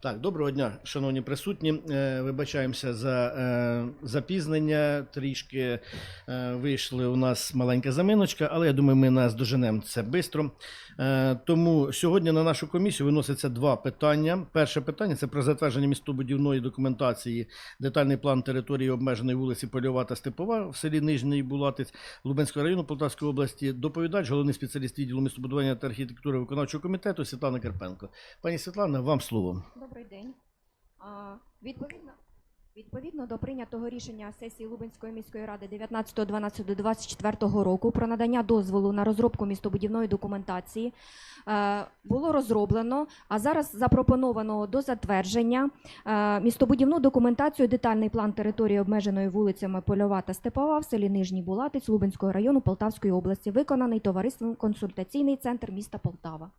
Так, доброго дня, шановні присутні. Е, Вибачаємося за е, запізнення. Трішки е, вийшли у нас маленька заминочка, але я думаю, ми нас доженемо це швидко. Тому сьогодні на нашу комісію виноситься два питання. Перше питання це про затвердження містобудівної документації, детальний план території обмеженої вулиці Польова та Степова в селі Нижній Булатець Лубенського району Полтавської області. Доповідач, головний спеціаліст відділу містобудування та архітектури виконавчого комітету Світлана Карпенко. Пані Світлана, вам слово. Добрий день. Відповідно, відповідно до прийнятого рішення сесії Лубенської міської ради 19.12.24 року про надання дозволу на розробку містобудівної документації е, було розроблено, а зараз запропоновано до затвердження е, містобудівну документацію детальний план території обмеженої вулицями Польова та Степова в селі Нижній Булатець Лубенського району Полтавської області, виконаний товариством консультаційний центр міста Полтава.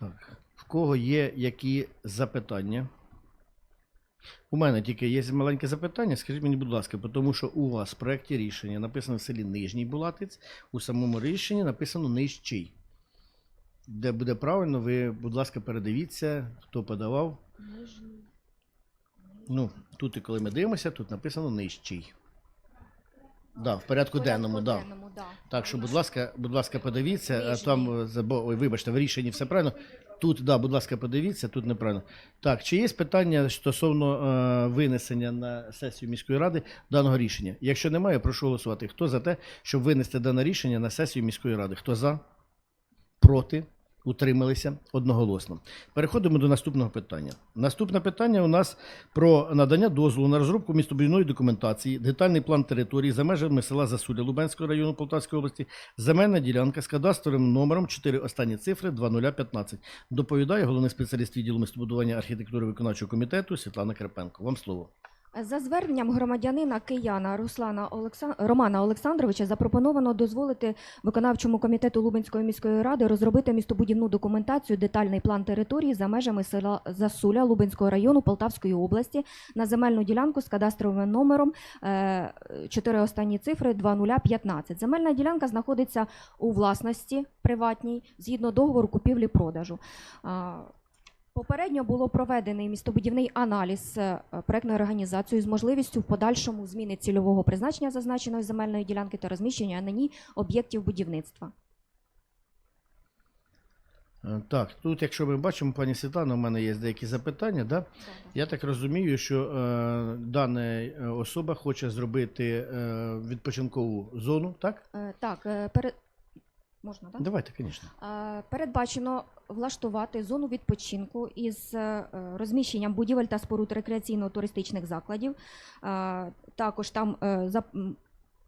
Так. Кого є які запитання? У мене тільки є маленьке запитання. Скажіть мені, будь ласка, тому що у вас в проєкті рішення написано в селі Нижній Булатець, у самому рішенні написано Нижчий. Де буде правильно, ви, будь ласка, передивіться, хто подавав. Нижній. Ну, тут, і коли ми дивимося, тут написано Нижчий. Да, в порядку денному, да. денному, да. Так що, будь ласка, будь ласка, подивіться, а там, е, забо- ой, вибачте, в рішенні все правильно. Тут, да, будь ласка, подивіться, тут неправильно. Так, чи є питання стосовно е, винесення на сесію міської ради даного рішення? Якщо немає, прошу голосувати. Хто за те, щоб винести дане рішення на сесію міської ради? Хто за? Проти? Утрималися одноголосно. Переходимо до наступного питання. Наступне питання у нас про надання дозволу на розробку містобудівної документації, детальний план території за межами села Засуля Лубенського району Полтавської області, земельна ділянка з кадастровим номером 4 останні цифри 2015. Доповідає головний спеціаліст відділу містобудування архітектури виконавчого комітету Світлана Карпенко. Вам слово. За зверненням громадянина кияна Руслана Олексан... Романа Олександровича запропоновано дозволити виконавчому комітету Лубенської міської ради розробити містобудівну документацію, детальний план території за межами села Засуля Лубенського району Полтавської області на земельну ділянку з кадастровим номером е, чотири останні цифри 2015. Земельна ділянка знаходиться у власності приватній згідно договору купівлі-продажу. Попередньо було проведений містобудівний аналіз е, проектної організації з можливістю в подальшому зміни цільового призначення зазначеної земельної ділянки та розміщення на ній об'єктів будівництва. Е, Так, тут, якщо ми бачимо, пані Світлана, у мене є деякі запитання. Да? Я так розумію, що е, дана е, особа хоче зробити е, відпочинкову зону, так? Е, Так, е, перед... можна, так? Давайте, звісно. Передбачено влаштувати зону відпочинку із е, розміщенням будівель та споруд рекреаційно-туристичних закладів. Також там е,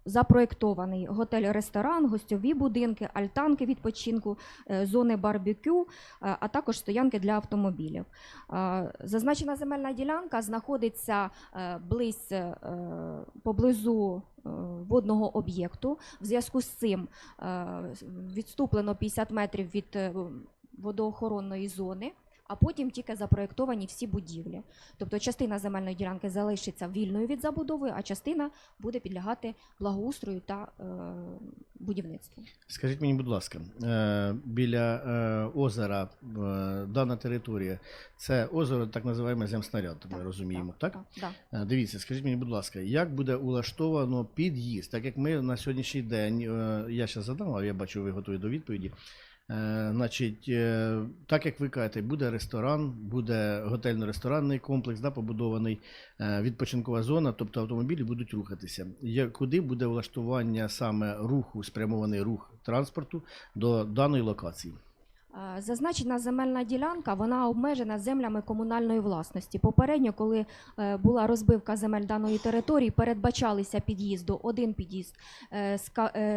запроєктований готель-ресторан, гостьові будинки, альтанки відпочинку, е, зони барбекю, е, а також стоянки для автомобілів. Е, Зазначена земельна ділянка знаходиться близь, поблизу водного об'єкту. В зв'язку з цим відступлено 50 метрів від водоохоронної зони, а потім тільки запроєктовані всі будівлі. Тобто частина земельної ділянки залишиться вільною від забудови, а частина буде підлягати благоустрою та е, будівництву. Скажіть мені, будь ласка, е, біля е, озера е, дана територія, це озеро, так називаємо земснаряд, ми Так, розуміємо, так? Да. Е, Дивіться, скажіть мені, будь ласка, як буде улаштовано під'їзд? Так як ми на сьогоднішній день, е, я ще задам, але я бачу, ви готові до відповіді. Е, Значить, е, так як ви кажете, буде ресторан, буде готельно-ресторанний комплекс, да, побудований е, відпочинкова зона, тобто автомобілі будуть рухатися. Куди буде влаштування саме руху, спрямований рух транспорту до даної локації? Зазначена земельна ділянка вона обмежена землями комунальної власності. Попередньо, коли була розбивка земель даної території, передбачалися під'їзду, один під'їзд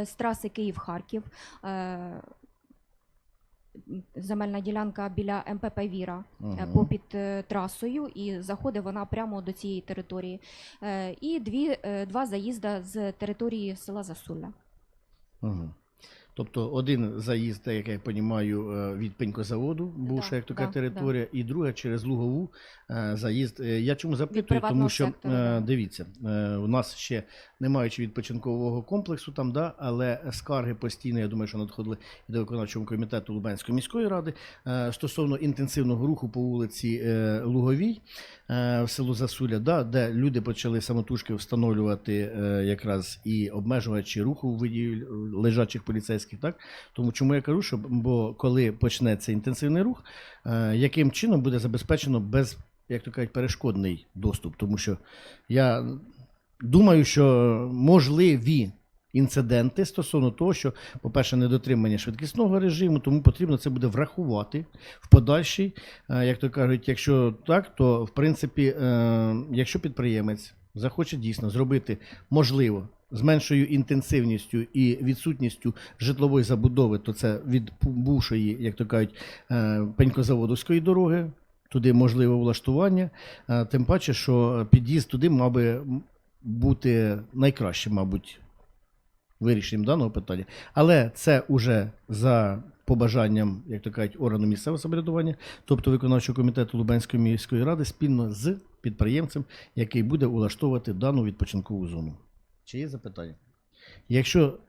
з траси Київ-Харків. Земельна ділянка біля МПП Віра угу. Попід е, трасою, і заходить вона прямо до цієї території. Е, І дві, два заїзда з території села Засуля. Угу. Тобто один заїзд, як я розумію, е, від пенькозаводу, бувша Да, як така да, територія, і друга через Лугову е, заїзд. Е, Я чому запитую? Тому що сектора, е, дивіться, у нас ще не маючи відпочинкового комплексу там, да, але скарги постійно, я думаю, що надходили і до виконавчого комітету Лубенської міської ради стосовно інтенсивного руху по вулиці Луговій в село Засуля, да, де люди почали самотужки встановлювати якраз і обмежувачі руху в виді лежачих поліцейських. Так? Тому чому я кажу, що бо коли почнеться інтенсивний рух, е, яким чином буде забезпечено без, як то кажуть, перешкодний доступ? Тому що я думаю, що можливі. Інциденти стосовно того, що, по-перше, недотримання швидкісного режиму, тому потрібно це буде врахувати в подальшій. Е, Як то кажуть, якщо так, то в принципі, е, якщо підприємець захоче дійсно зробити можливо з меншою інтенсивністю і відсутністю житлової забудови, то це від бувшої, як то кажуть, е, пенькозаводовської дороги. Туди можливе влаштування, Е, тим паче, що під'їзд туди мав би бути найкращим, мабуть, вирішенням даного питання. Але це уже за побажанням, як то кажуть, органу місцевого самоврядування, тобто виконавчого комітету Лубенської міської ради, спільно з підприємцем, який буде улаштовувати дану відпочинкову зону. Чи є запитання? Якщо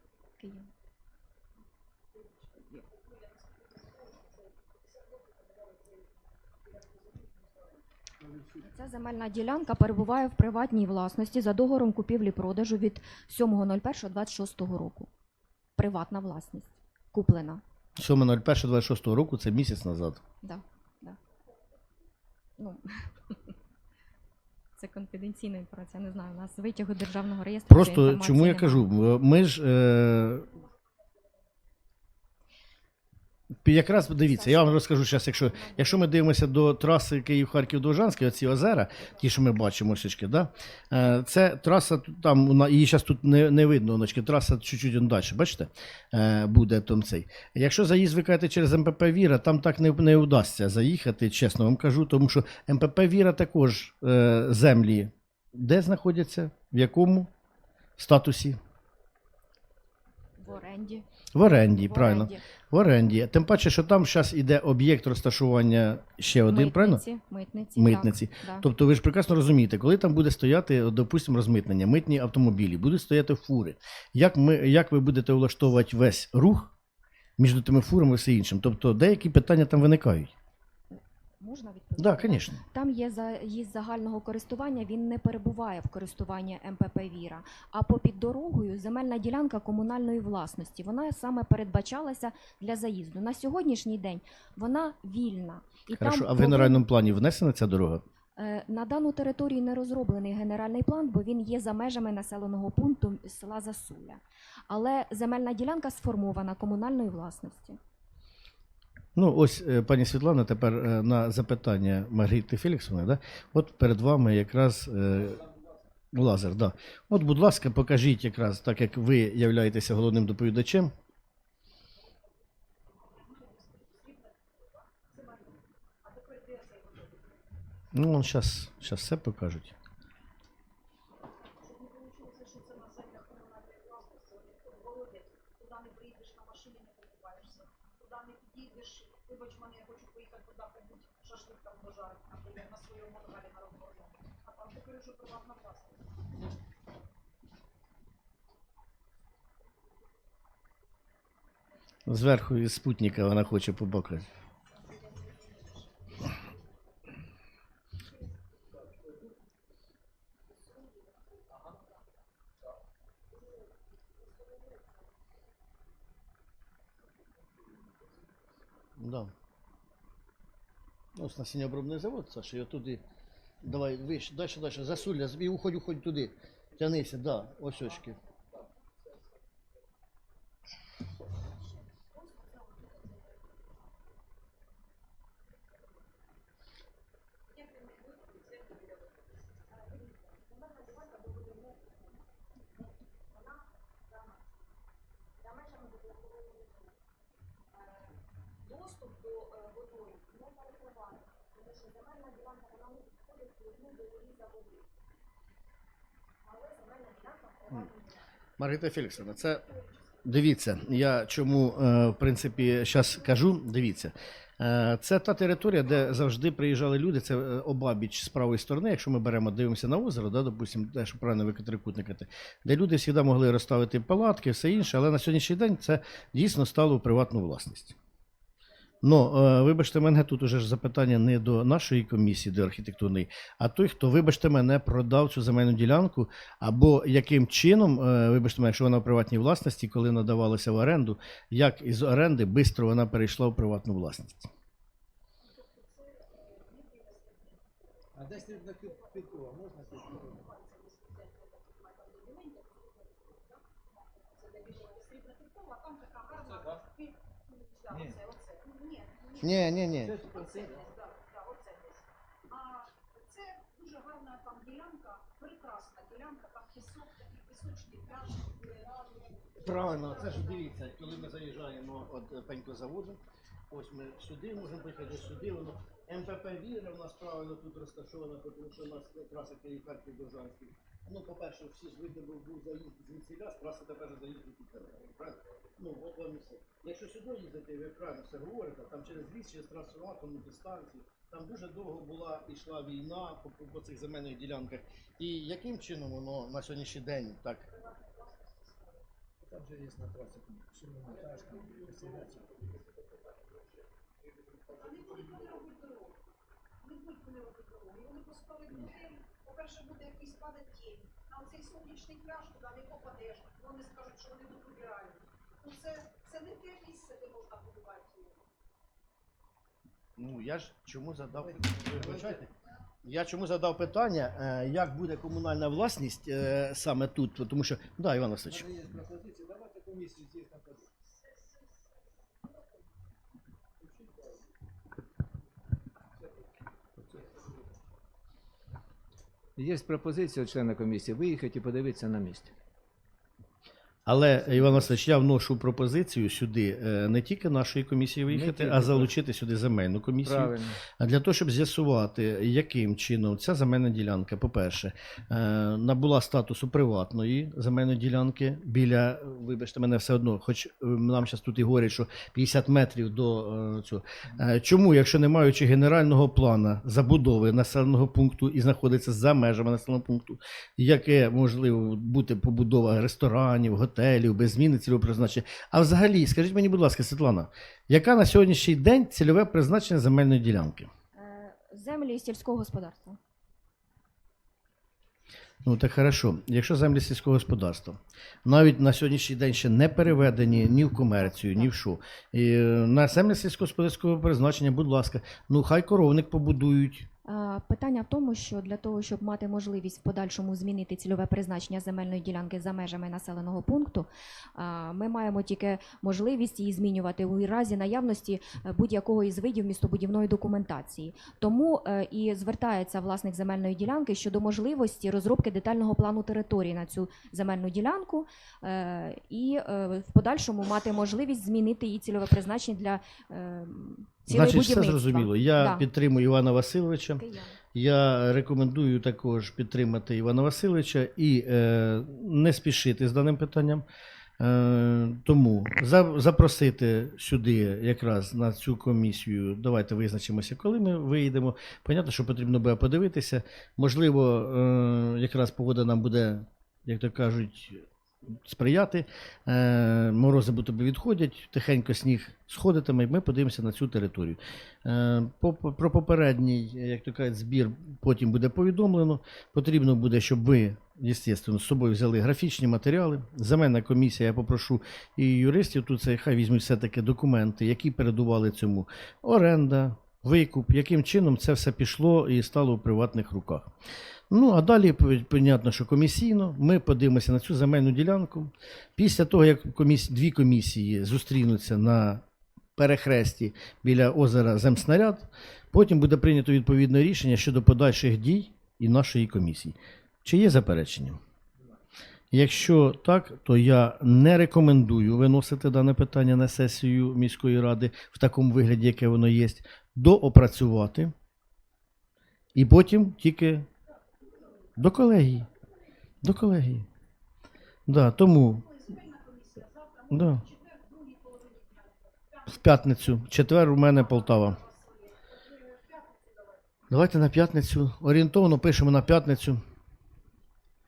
Ця земельна ділянка перебуває в приватній власності за договором купівлі-продажу від 7.01.26 року. Приватна власність. Куплена. 7.01.26 року, це місяць назад. Да, да. Ну, це конфіденційна інформація, не знаю. У нас витягу державного реєстру. Просто чому я кажу, ми ж. Е... Якраз дивіться, я вам розкажу зараз, якщо, якщо ми дивимося до траси Київ-Харків-Довжанський, оці озера, ті, що ми бачимо, січки, да? е, це траса там, вона- її зараз тут не, не видно, оночки, траса чуть-чуть далі, бачите, е, буде там цей. Якщо заїзд ви через МПП Віра, там так не, не вдасться заїхати, чесно вам кажу, тому що МПП Віра також е, землі де знаходяться, в якому статусі? В оренді. В оренді, в правильно. В оренді. Тим паче, що там зараз іде об'єкт розташування ще один, правильно? Митниці, митниці. Митниці. Так. Тобто ви ж прекрасно розумієте, коли там буде стояти, допустимо, розмитнення, митні автомобілі, будуть стояти фури. Як, ми, як ви будете влаштовувати весь рух між тими фурами і все іншим? Тобто деякі питання там виникають. Можна відповісти? Да, звісно. Там є заїзд загального користування, він не перебуває в користуванні МПП Віра. А попід дорогою земельна ділянка комунальної власності. Вона саме передбачалася для заїзду. На сьогоднішній день вона вільна. І Хорошо, там а в генеральному плані внесена ця дорога? Е, на дану територію не розроблений генеральний план, бо він є за межами населеного пункту села Засуля. Але земельна ділянка сформована комунальної власності. Ну, ось, е, пані Світлана, тепер е, на запитання Маргарити Феліксовни, да? от перед вами якраз е, лазер. Да. От, будь ласка, покажіть якраз, так як ви являєтеся головним доповідачем. Ну, он зараз все покажуть. Туди не приїдеш на машині, не покупаєшся. Туди не підійдеш, вибач мене, я хочу поїхати туди, побудь шашлик там дожарити, наприклад, на своєму мангалі на роботу. А там тепер що приватна власність. Зверху із спутника вона хоче побокати. Да. Ось насіннєобробний завод, Саша, я туди. Давай, вище, далі, далі, засуля, і уходь, уходь туди. Тянися, да, ось очки. Доступ до е, водою не перекриває, тому що земельна ділянка вона не підходить до воді за води. Але земельна ділянка приватна. Маргарита Феліксовна, це Дивіться, я чому е, в принципі зараз кажу. Дивіться, е, це та територія, де завжди приїжджали люди. Це обабіч з правої сторони. Якщо ми беремо, дивимося на озеро, да, допустимо, те, що правильно викатрикутникати, де люди завжди могли розставити палатки, все інше, але на сьогоднішній день це дійсно стало в приватну власність. Ну, е, вибачте, мене тут уже ж запитання не до нашої комісії, до архітектурної, а той, хто, вибачте мене, продав цю земельну ділянку, або яким чином, е, вибачте мене, якщо вона в приватній власності, коли надавалася в оренду, як із оренди швидко вона перейшла в приватну власність. А де срібна підкова? Можна це Це де більше срібна підкова, там така гарна. пі- да, Ні. Ні, Ні. Це дуже гарна там ділянка, прекрасна ділянка, там пісок, такий пісочний пляж. е, Правильно, це ж дивіться, коли ми заїжджаємо от пенькозаводу, ось ми сюди можемо поїхати сюди, воно МПП Віра у нас правильно тут розташована, тому що у нас траса Київ Харків Довжанський. Ну, по-перше, всі звикли був, був заїзд звідсіля, з траси тепер же заїзд до правильно? Ну, от вам і все. Якщо сюди їздити, ви правильно все говорите, там через ліс, через трансформаторну дистанцію, там дуже довго була ішла війна по, по, по цих земельних ділянках. І яким чином воно на сьогоднішній день так Там же є на трасі шиномонтаж, там. А не будуть вони робити дорогу. Не будуть вони робити дорогу. Вони готель. По-перше, буде якийсь падать тінь. На оцей сонячний пляж, туди не попадеш. Вони скажуть, що вони тут убирають. Ну це, це не те місце, де можна будувати. Ну, я ж чому задав вибачайте. Я чому задав питання, е, як буде комунальна власність е, саме тут, тому що да, Іван У Васильович. мене є пропозиція, давайте комісію здесь Є пропозиція члена комісії виїхати і подивитися на місці. Але Іван Васильович, я вношу пропозицію сюди е, не тільки нашої комісії виїхати, тільки, а так. залучити сюди земельну комісію. Правильно. Для того, щоб з'ясувати, яким чином ця земельна ділянка, по-перше, е, набула статусу приватної земельної ділянки біля, вибачте мене, все одно, хоч е, нам зараз тут і говорять, що 50 метрів до цього. Чому, якщо не маючи генерального плана забудови населеного пункту і знаходиться за межами населеного пункту, яке можливо бути побудова ресторанів, готелів, без зміни цільового призначення. А взагалі, скажіть мені, будь ласка, Світлана, яка на сьогоднішній день цільове призначення земельної ділянки? Е, Землі сільського господарства. Ну так хорошо. Якщо землі сільського господарства навіть на сьогоднішній день ще не переведені ні в комерцію, ні в що. І е, на землі сільськогосподарського призначення, будь ласка, ну хай коровник побудують. Питання в тому, що для того, щоб мати можливість в подальшому змінити цільове призначення земельної ділянки за межами населеного пункту, ми маємо тільки можливість її змінювати у разі наявності е, будь-якого із видів містобудівної документації. Тому е, і звертається власник земельної ділянки щодо можливості розробки детального плану території на цю земельну ділянку е, і в подальшому мати можливість змінити її цільове призначення для е, цілей Значить, все зрозуміло. Я Да. підтримую Івана Васильовича. Я рекомендую також підтримати Івана Васильовича і е, не спішити з даним питанням. Е, тому за, запросити сюди якраз на цю комісію. Давайте визначимося, коли ми виїдемо. Понятно, що потрібно буде подивитися. Можливо, е, якраз погода нам буде, як то кажуть, сприяти. Е, морози тобі відходять, тихенько сніг сходитиме, і ми подивимося на цю територію. Е, Про попередній, як то кажуть, збір потім буде повідомлено. Потрібно буде, щоб ви, звісно, з собою взяли графічні матеріали. Земельна комісія, я попрошу і юристів тут це хай візьмуть все-таки документи, які передували цьому. Оренда, викуп, яким чином це все пішло і стало у приватних руках. Ну, а далі, понятно, що комісійно ми подивимося на цю земельну ділянку. Після того, як коміс... дві комісії зустрінуться на перехресті біля озера Земснаряд, потім буде прийнято відповідне рішення щодо подальших дій і нашої комісії. Чи є заперечення? Якщо так, то я не рекомендую виносити дане питання на сесію міської ради в такому вигляді, яке воно є, доопрацювати і потім тільки до колегії. До колегії. Да, тому Да. В п'ятницю. Четвер у мене Полтава. Давайте на п'ятницю. Орієнтовно пишемо на п'ятницю.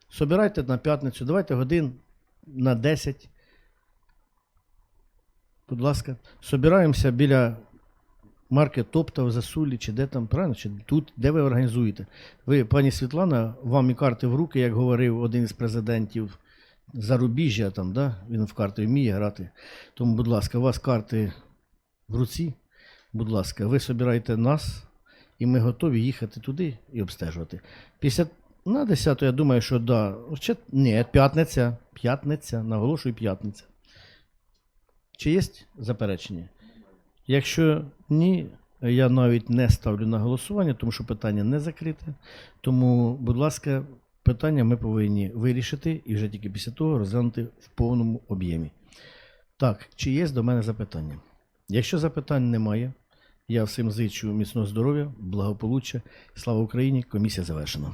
Собирайте на п'ятницю. Давайте годин на 10. Будь ласка. Собираємося біля марки Топта в Засулі, чи де там, правильно? Чи тут, де ви організуєте? Ви, пані Світлана, вам і карти в руки, як говорив один із президентів зарубіжжя, там, да? він в карти вміє грати. Тому, будь ласка, у вас карти в руці. Будь ласка, ви собираєте нас, і ми готові їхати туди і обстежувати. Після на 10 я думаю, що да. Чи, ні, п'ятниця. П'ятниця, наголошую, п'ятниця. Чи є заперечення? Якщо ні, я навіть не ставлю на голосування, тому що питання не закрите. Тому, будь ласка, питання ми повинні вирішити і вже тільки після того розглянути в повному об'ємі. Так, чи є до мене запитання? Якщо запитань немає, я всім зичу міцного здоров'я, благополуччя. Слава Україні! Комісія завершена.